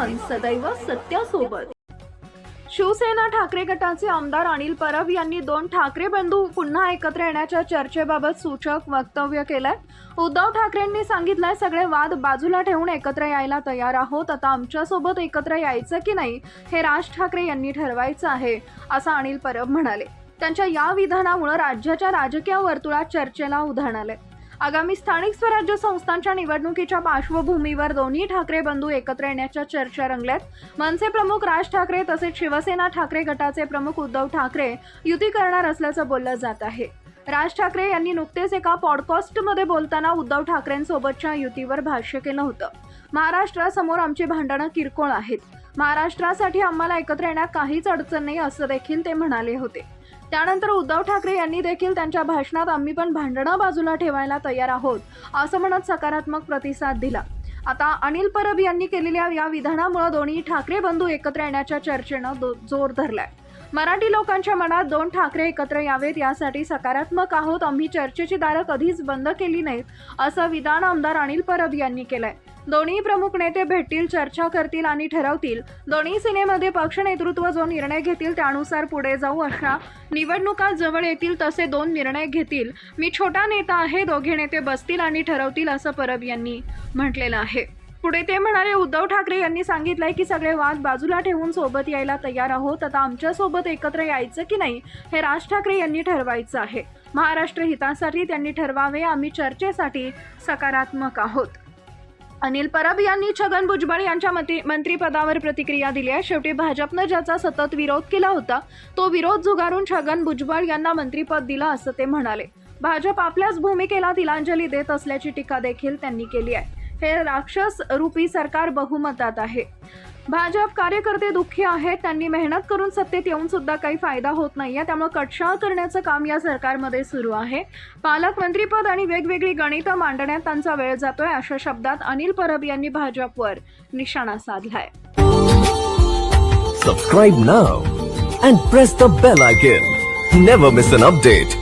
सदैव सत्यासोबत. शिवसेना ठाकरे गटाचे आमदार अनिल परब यांनी दोन ठाकरे बंधू पुन्हा एकत्र येण्याच्या चर्चेबाबत सूचक वक्तव्य केलंय. उद्धव ठाकरेंनी सांगितलंय सगळे वाद बाजूला ठेवून एकत्र यायला तयार आहोत. आता आमच्यासोबत एकत्र यायचं की नाही हे राज ठाकरे यांनी ठरवायचं आहे असं अनिल परब म्हणाले. त्यांच्या या विधानामुळे राज्याच्या राजकीय वर्तुळात चर्चेला उधाण आलंय. आगामी स्थानिक स्वराज्य संस्थांच्या निवडणुकीच्या पार्श्वभूमीवर दोन्ही ठाकरे बंधू एकत्र येण्याच्या चर्चा रंगल्यात. मनसे प्रमुख राज ठाकरे तसेच शिवसेना ठाकरे गटाचे प्रमुख उद्धव ठाकरे युती करणार असल्याचं बोललं जात आहे. राज ठाकरे यांनी नुकतेच एका पॉडकास्टमध्ये बोलताना उद्धव ठाकरेंसोबतच्या युतीवर भाष्य केलं होतं. महाराष्ट्रासमोर आमची भांडणं किरकोळ आहेत. महाराष्ट्रासाठी आम्हाला एकत्र येण्यात काहीच अडचण नाही असं देखील ते म्हणाले होते. त्यानंतर उद्धव ठाकरे यांनी देखील त्यांच्या भाषणात आम्ही पण भांडणं बाजूला ठेवायला तयार आहोत असं म्हणत सकारात्मक प्रतिसाद दिला. आता अनिल परब यांनी केलेल्या या विधानामुळे दोन्ही ठाकरे बंधू एकत्र येण्याच्या चर्चेनं जोर धरलाय. मराठी लोकांच्या मनात दोन ठाकरे एकत्र यावेत यासाठी सकारात्मक आहोत. आम्ही चर्चेची दारं कधीच बंद केली नाहीत असं विधान आमदार अनिल परब यांनी केलंय. दोन्ही प्रमुख नेते भेटतील चर्चा करतील आणि ठरवतील. दोन्ही सेनेमध्ये पक्ष नेतृत्व जो निर्णय घेतील त्यानुसार पुढे जाऊ अशा निवडणुका जवळ येतील तसे दोन निर्णय घेतील. मी छोटा नेता आहे दोघे नेते बसतील आणि ठरवतील असं परब यांनी म्हटलेलं आहे. पुढे ते म्हणाले उद्धव ठाकरे यांनी सांगितलंय की सगळे वाद बाजूला ठेवून सोबत यायला तयार आहोत. आता आमच्यासोबत एकत्र यायचं की नाही हे राज ठाकरे यांनी ठरवायचं आहे. महाराष्ट्र हितासाठी त्यांनी ठरवावे. आम्ही चर्चेसाठी सकारात्मक आहोत. अनिल परब यांनी छगन भुजबळ यांच्या मंत्री मंत्रिपदावर प्रतिक्रिया दिली आहे. शेवटी भाजपनं ज्याचा सतत विरोध केला होता तो विरोध झुगारून छगन भुजबळ यांना मंत्रिपद दिलं असं ते म्हणाले. भाजप आपल्याच भूमिकेला तिलांजली देत असल्याची टीका देखील त्यांनी केली आहे. हे राक्षस रूपी सरकार बहुमतात आहे. भाजप कार्यकर्ते दुःखी आहेत. त्यांनी मेहनत करून सत्तेत येऊन सुद्धा काही फायदा होत नाही आहे त्यामुळे कटशाळ करण्याचं काम या सरकारमध्ये सुरू आहे. पालकमंत्रीपद आणि वेगवेगळी गणितं मांडण्यात त्यांचा वेळ जातोय अशा शब्दात अनिल परब यांनी भाजपवर निशाणा साधलाय. Subscribe now and press the bell icon never miss an update